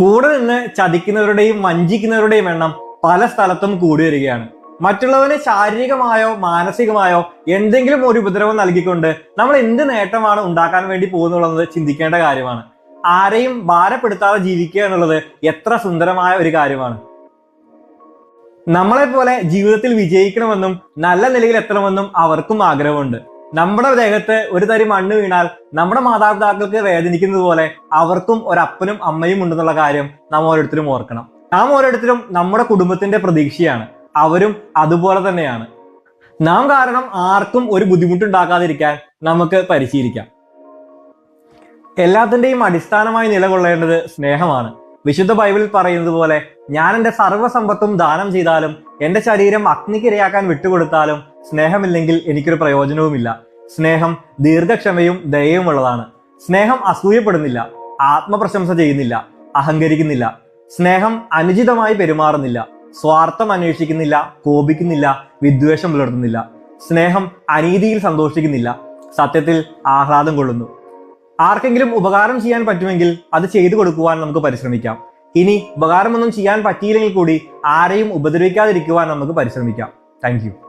കൂടെ നിന്ന് ചതിക്കുന്നവരുടെയും വഞ്ചിക്കുന്നവരുടെയും എണ്ണം പല സ്ഥലത്തും കൂടി വരികയാണ്. മറ്റുള്ളവന് ശാരീരികമായോ മാനസികമായോ എന്തെങ്കിലും ഒരു ഉപദ്രവം നൽകിക്കൊണ്ട് നമ്മൾ എന്ത് നേട്ടമാണ് ഉണ്ടാക്കാൻ വേണ്ടി പോകുന്നുള്ളത് ചിന്തിക്കേണ്ട കാര്യമാണ്. ആരെയും ഭാരപ്പെടുത്താതെ ജീവിക്കുക എന്നുള്ളത് എത്ര സുന്ദരമായ ഒരു കാര്യമാണ്. നമ്മളെ പോലെ ജീവിതത്തിൽ വിജയിക്കണമെന്നും നല്ല നിലയിൽ എത്തണമെന്നും അവർക്കും ആഗ്രഹമുണ്ട്. നമ്മുടെ ദേഹത്ത് ഒരു തരി മണ്ണ് വീണാൽ നമ്മുടെ മാതാപിതാക്കൾക്ക് വേദനിക്കുന്നത് പോലെ അവർക്കും ഒരപ്പനും അമ്മയും ഉണ്ടെന്നുള്ള കാര്യം നാം ഓരോരുത്തരും ഓർക്കണം. നാം ഓരോരുത്തരും നമ്മുടെ കുടുംബത്തിന്റെ പ്രതീക്ഷയാണ്. അവരും അതുപോലെ തന്നെയാണ്. നാം കാരണം ആർക്കും ഒരു ബുദ്ധിമുട്ടുണ്ടാക്കാതിരിക്കാൻ നമുക്ക് പരിശീലിക്കാം. എല്ലാത്തിന്റെയും അടിസ്ഥാനമായി നിലകൊള്ളേണ്ടത് സ്നേഹമാണ്. വിശുദ്ധ ബൈബിളിൽ പറയുന്നത് പോലെ ഞാൻ എന്റെ സർവസമ്പത്തും ദാനം ചെയ്താലും എന്റെ ശരീരം അഗ്നിക്കിരയാക്കാൻ വിട്ടുകൊടുത്താലും സ്നേഹമില്ലെങ്കിൽ എനിക്കൊരു പ്രയോജനവുമില്ല. സ്നേഹം ദീർഘക്ഷമയും ദയയും ഉള്ളതാണ് സ്നേഹം അസൂയപ്പെടുന്നില്ല. ആത്മപ്രശംസ ചെയ്യുന്നില്ല. അഹങ്കരിക്കുന്നില്ല. സ്നേഹം അനുചിതമായി പെരുമാറുന്നില്ല. സ്വാർത്ഥം അന്വേഷിക്കുന്നില്ല. കോപിക്കുന്നില്ല. വിദ്വേഷം പുലർത്തുന്നില്ല. സ്നേഹം അനീതിയിൽ സന്തോഷിക്കുന്നില്ല. സത്യത്തിൽ ആഹ്ലാദം കൊള്ളുന്നു. ആർക്കെങ്കിലും ഉപകാരം ചെയ്യാൻ പറ്റുമെങ്കിൽ അത് ചെയ്തു കൊടുക്കുവാൻ നമുക്ക് പരിശ്രമിക്കാം. ഇനി ഉപകാരമൊന്നും ചെയ്യാൻ പറ്റിയില്ലെങ്കിൽ കൂടി ആരെയും ഉപദ്രവിക്കാതിരിക്കുവാൻ നമുക്ക് പരിശ്രമിക്കാം. താങ്ക്